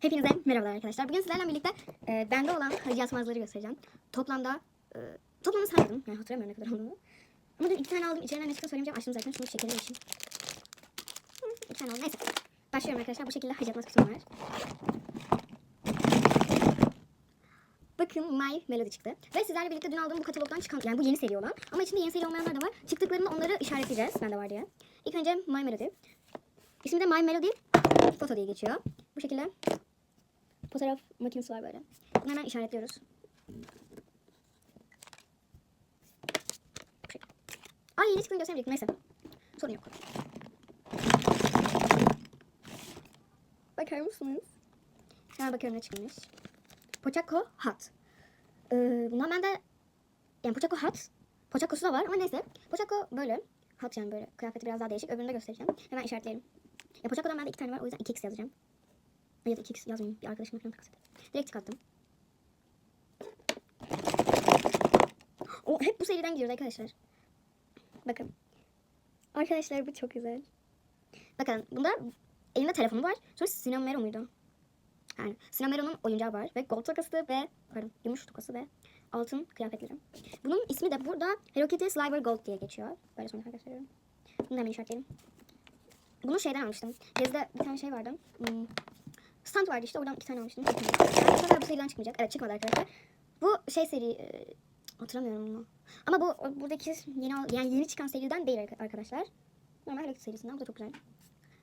Hepinize merhabalar arkadaşlar. Bugün sizlerle birlikte e, bende olan hacı yatmazları göstereceğim. Toplamda e, toplamda saymadım. Yani hatırlamıyorum ne kadar olduğunu. Ama dün iki tane aldım. İçlerinden ne çıktığını söylemeyeceğim. Açtım zaten. Şunu şekerim için. İki tane aldım. Neyse. Başlıyorum arkadaşlar. Bu şekilde hacı yatmaz kutum var. Bakın My Melody çıktı. Ve sizlerle birlikte dün aldığım bu katalogdan çıkan, yani bu yeni seri olan. Ama içinde yeni seri olmayanlar da var. Çıktıklarında onları işaretleyeceğiz. Bende var diye. İlk önce My Melody. İsmi de My Melody Foto diye geçiyor. Bu şekilde fotoğraf makinesi var böyle. Hemen işaretliyoruz. Ay yeni çıktığını göstermeyecektim. Neyse. Sorun yok. Bakar mısınız? Hemen bakıyorum ne çıkmış. Pochaco Hot. Ee, bundan bende yani Pochaco Hot. Pochaco'su da var ama neyse. Pochaco böyle. Hot yani böyle. Kıyafeti biraz daha değişik. Öbürünü de göstereceğim. Hemen işaretleyelim. Ya Pochaco'dan bende iki tane var. O yüzden 2x yazacağım. Ya da 2x yazmayayım. Bir arkadaşıma falan takas ederim. Direkt çıkarttım. O hep bu seriden gidiyoruz arkadaşlar. Bakın. Arkadaşlar bu çok güzel. Bakın bunda elinde telefonu var. Sonra Sinan Mero muydu? Yani Sinan Mero'nun oyuncağı var. Ve gold tokası ve pardon gümüş tokası ve altın kıyafetleri. Bunun ismi de burada Hello Kitty Sliver Gold diye geçiyor. Böyle sonra gösteriyorum. Bunu da hemen işaretleyelim. Bunu şeyden almıştım. Gezde bir tane şey vardı. Hmm. Stand vardı işte oradan iki tane almıştım. Sonra bu seriden çıkmayacak. Evet çıkmadı arkadaşlar. Bu şey seri e, hatırlamıyorum bunu. Ama bu buradaki yeni yani yeni çıkan seriden değil arka- arkadaşlar. Normal Hello Kitty serisinden. Bu da çok güzel.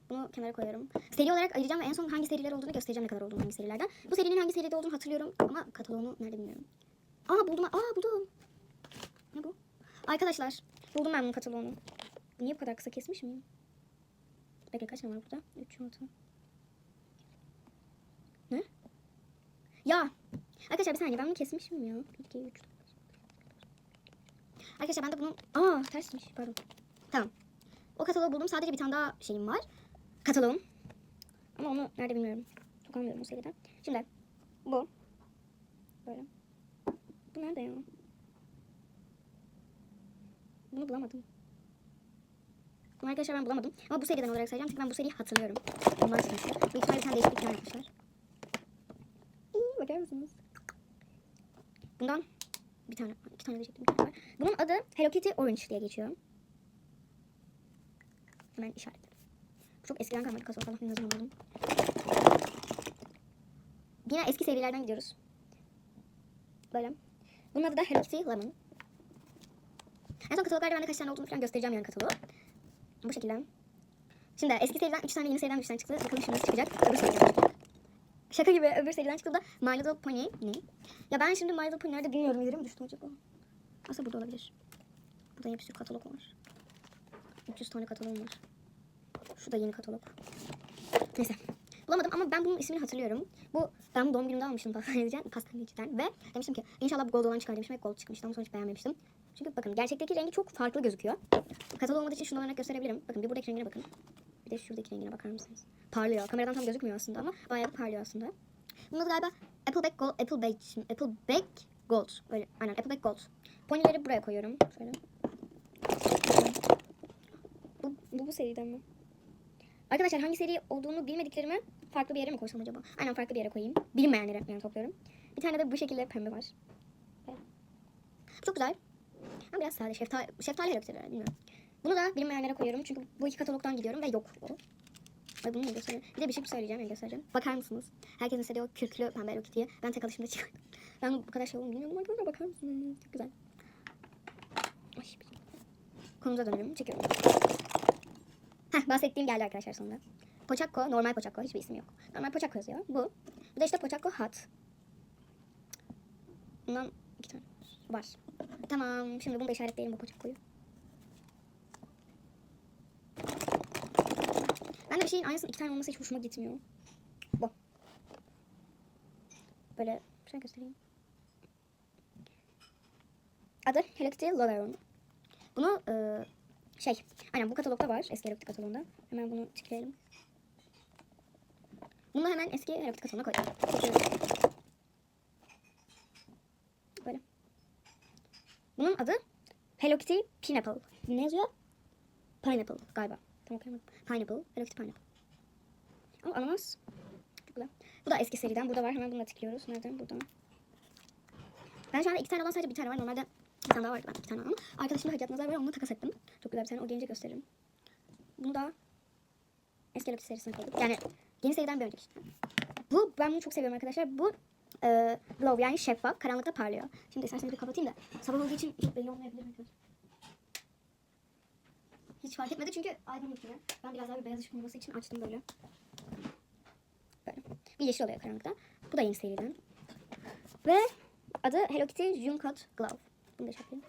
Bunu kenara koyuyorum. Seri olarak ayıracağım ve en son hangi seriler olduğunu göstereceğim ne kadar olduğunu hangi serilerden. Bu serinin hangi seride olduğunu hatırlıyorum ama kataloğunu nerede bilmiyorum. Aa buldum. Aa buldum. Ne bu? Arkadaşlar buldum ben bunun kataloğunu. Niye bu kadar kısa kesmiş miyim? Bekle kaç tane var burada? 3, 6. Ne? Ya. Arkadaşlar bir saniye ben bunu kesmişim ya. 1, 2, 3. Arkadaşlar ben de bunun... Aa tersmiş pardon. Tamam. O kataloğu buldum. Sadece bir tane daha şeyim var. Kataloğum. Ama onu nerede bilmiyorum. Çok anlıyorum o seriden. Şimdi bu. Böyle. Bu nerede ya? Bunu bulamadım. Bunu arkadaşlar ben bulamadım. Ama bu seriden olarak sayacağım çünkü ben bu seriyi hatırlıyorum. Ondan çıkmıştır. Büyük ihtimalle bir tane değişik bir plan yapmışlar. Bakar mısınız? Bundan bir tane, iki tane diyecektim. Bir tane var. Bunun adı Hello Kitty Orange diye geçiyor. Hemen işaretledim. Çok eskiden kalmadı kasa falan ne zaman aldım. Yine eski serilerden gidiyoruz. Böyle. Bunun adı da Hello Kitty Lemon. En son kataloglarda bende kaç tane olduğunu falan göstereceğim yani kataloğu. Bu şekilde. Şimdi eski seriden 3 tane yeni seriden 3 tane çıktı. Bakalım şimdi çıkacak. Öbür seriden. Şaka gibi öbür seriden çıktığında My Little Pony ne? Ya ben şimdi My Little Pony nerede bilmiyorum. Yere mi acaba? Aslında burada olabilir. Burada sürü katalog var. 300 tane katalogum var. Şu da yeni katalog. Neyse. Bulamadım ama ben bunun ismini hatırlıyorum. Bu ben doğum günümde almıştım pastaneciden, ve demiştim ki inşallah bu gold olan çıkar demiştim ve gold çıkmıştı ama sonuç beğenmemiştim. Çünkü bakın gerçekteki rengi çok farklı gözüküyor. Katalog olmadığı için şunu olarak gösterebilirim. Bakın bir buradaki rengine bakın. Bir de şuradaki rengine bakar mısınız? Parlıyor. Kameradan tam gözükmüyor aslında ama bayağı parlıyor aslında. Bunun adı galiba Appleback Gold, Appleback, Appleback Gold. Öyle, aynen Appleback Gold. Ponyleri buraya koyuyorum. Şöyle. Bu, bu, bu seriden mi? Arkadaşlar hangi seri olduğunu bilmediklerimi farklı bir yere mi koysam acaba? Aynen farklı bir yere koyayım. Bilinmeyenleri yani topluyorum. Bir tane de bu şekilde pembe var. Böyle. Çok güzel. Ama biraz sade. Şeftali, şeftali hareketleri bilmiyorum. Bunu da bilinmeyenlere koyuyorum. Çünkü bu iki katalogdan gidiyorum ve yok. Ay bunu göstereyim? Bir de bir şey söyleyeceğim ya göstereceğim. Bakar mısınız? Herkesin istediği o kürklü pembe Hello Kitty'ye. Ben tek alışımda çıkardım. Ben bu kadar şey olduğunu bilmiyordum. Arkadaşlar bakar mısınız? Çok güzel. Ay, konumuza dönelim. Çekiyorum. Heh bahsettiğim geldi arkadaşlar sonunda. Pochacco, normal Pochacco. Hiçbir isim yok. Normal Pochacco yazıyor. Bu. Bu da işte Pochacco Hot. Bundan iki tane var. Tamam. Şimdi bunu da işaretleyelim bu Pochacco'yu. Ben de bir şeyin aynısının iki tane olması hiç hoşuma gitmiyor. Bu. Böyle şöyle göstereyim. Adı Kitty Loveron. Bunu e, şey, aynen bu katalogda var. Eski Kitty katalogunda. Hemen bunu tıklayalım. Bunu hemen eski Hello Kitty kataloguna koydum. Böyle. Bunun adı Hello Kitty Pineapple. Ne yazıyor? Pineapple galiba. Tam okuyamadım. Pineapple. Hello Kitty Pineapple. Ama ananas. güzel. Bu da eski seriden. Burada var. Hemen bunu tıklıyoruz. Nereden? Buradan. Ben şu anda iki tane olan sadece bir tane var. Normalde bir tane daha vardı. Ben iki tane aldım. Arkadaşımda Hacat Nazar var. Onunla takas ettim. Çok güzel bir tane. O gelince gösteririm. Bunu da eski Hello Kitty serisine koyduk. Yani yeni seriden bir önceki işte. Bu ben bunu çok seviyorum arkadaşlar. Bu e, glow yani şeffaf. Karanlıkta parlıyor. Şimdi isterseniz bir kapatayım da sabah olduğu için çok belli olmayabilir. Hiç fark etmedi çünkü aydınlık yine. Ben biraz daha bir beyaz ışık olması için açtım böyle. Böyle. Bir yeşil oluyor karanlıkta. Bu da yeni seriden. Ve adı Hello Kitty Juncut Glove. Bunu da yapayım.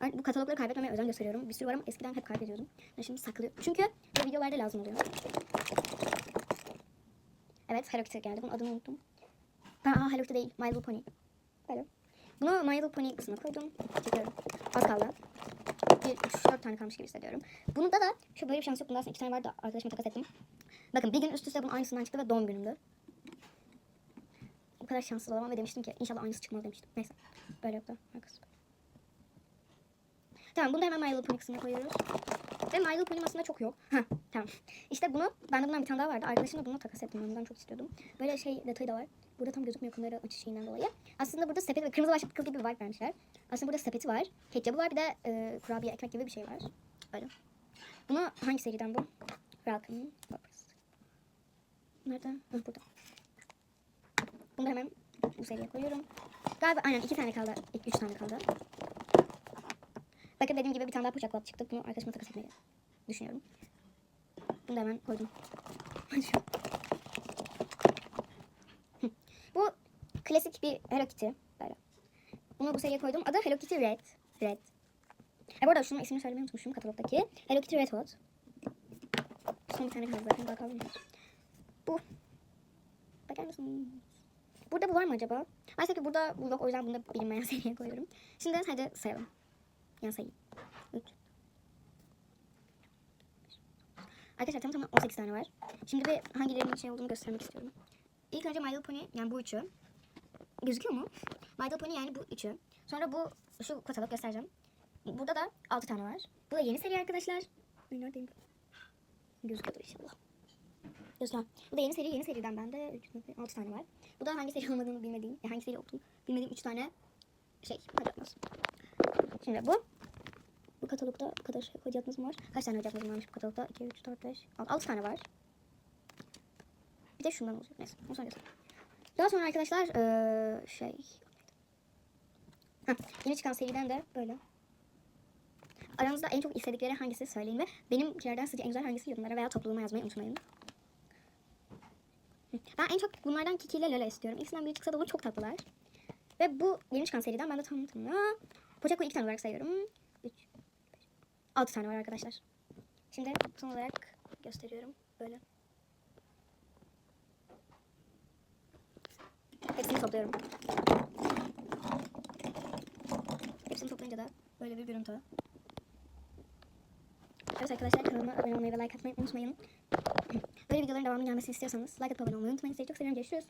Ay, Bu katalogları kaybetmemeye özen gösteriyorum. Bir sürü var ama eskiden hep kaybediyordum. Ben şimdi saklıyorum. Çünkü bu videolarda lazım oluyor. Evet Hello Kitty geldi. Bunun adını unuttum. Ha, aa, Hello Kitty değil. My Little Pony. Böyle. Bunu My Little Pony kısmına koydum. Çekiyorum. Az. Bir, üç, tane kalmış gibi hissediyorum. Bunda da şu böyle bir şans yok. Bunda aslında iki tane vardı. Arkadaşıma takas ettim. Bakın bir gün üst üste bunun aynısından çıktı ve doğum günümdü. O kadar şanslı olamam ve demiştim ki inşallah aynısı çıkmaz demiştim. Neyse. Böyle yoktu. Arkası. Tamam bunu da hemen My Little Pony kısmına koyuyoruz. Ve My Little Pony aslında çok yok. Heh, tamam. İşte bunu, bende bundan bir tane daha vardı. Arkadaşımla bunu takas ettim. Bundan çok istiyordum. Böyle şey detayı da var. Burada tam gözükmüyor kamera açı şeyinden dolayı. Aslında burada sepet ve kırmızı başlıklı kız gibi bir vibe vermişler. Aslında burada sepeti var. Ketçabı var bir de e, kurabiye ekmek gibi bir şey var. Öyle. Bunu hangi seriden bu? Welcome. Nerede? Hı, burada. Bunu hemen bu seriye koyuyorum. Galiba aynen iki tane kaldı. İlk üç tane kaldı. Bakın dediğim gibi bir tane daha up çıktı. Bunu arkadaşıma takas etmeyi düşünüyorum. Bunu da hemen koydum. Şu. Hı. bu klasik bir Hello Kitty. Böyle. Bunu bu seriye koydum. Adı Hello Kitty Red. Red. E bu arada şunun ismini söylemeyi unutmuşum katalogdaki. Hello Kitty Red Hot. Son bir tane kaldı zaten. Mı? Bu. Bakar mısın? Burada bu var mı acaba? Maalesef ki burada bu yok. O yüzden bunu da bilinmeyen seriye koyuyorum. Şimdi hadi sayalım. Yani sayayım. 3. Arkadaşlar tam tamına 18 tane var. Şimdi bir hangilerinin şey olduğunu göstermek istiyorum. İlk önce My Little Pony yani bu üçü. Gözüküyor mu? My Little Pony yani bu üçü. Sonra bu şu katalog göstereceğim. Burada da 6 tane var. Bu da yeni seri arkadaşlar. Ay, Neredeyim? Gözüküyordur inşallah. Gözüküyor. Bu da yeni seri. Yeni seriden bende 6 tane var. Bu da hangi seri olmadığını bilmediğim, ya hangi seri olduğunu bilmediğim 3 tane şey. Hadi yapmaz. Şimdi bu. Bu katalogda bu kadar şey hocatımız var. Kaç tane hocatımız varmış bu katalogda? 2, 3, 4, 5, 6, 6 tane var. Bir de şundan olacak. Neyse. Onu sonra. Daha sonra arkadaşlar eee, şey. Heh, yeni çıkan seriden de böyle. Aranızda en çok istedikleri hangisi söyleyin ve benimkilerden sizce en güzel hangisi yorumlara veya topluluğuma yazmayı unutmayın. Ben en çok bunlardan Kiki ile Lola istiyorum. İkisinden biri çıksa da olur çok tatlılar. Ve bu yeni çıkan seriden ben de tam tamına Poçako iki tane olarak sayıyorum. 3, 6 tane var arkadaşlar. Şimdi son olarak gösteriyorum. Böyle. Hepsini topluyorum. Hepsini toplayınca da böyle bir görüntü. Evet arkadaşlar kanalıma abone olmayı ve like atmayı unutmayın. Böyle videoların devamı gelmesini istiyorsanız like atıp abone olmayı unutmayın. Sizi çok seviyorum. Görüşürüz.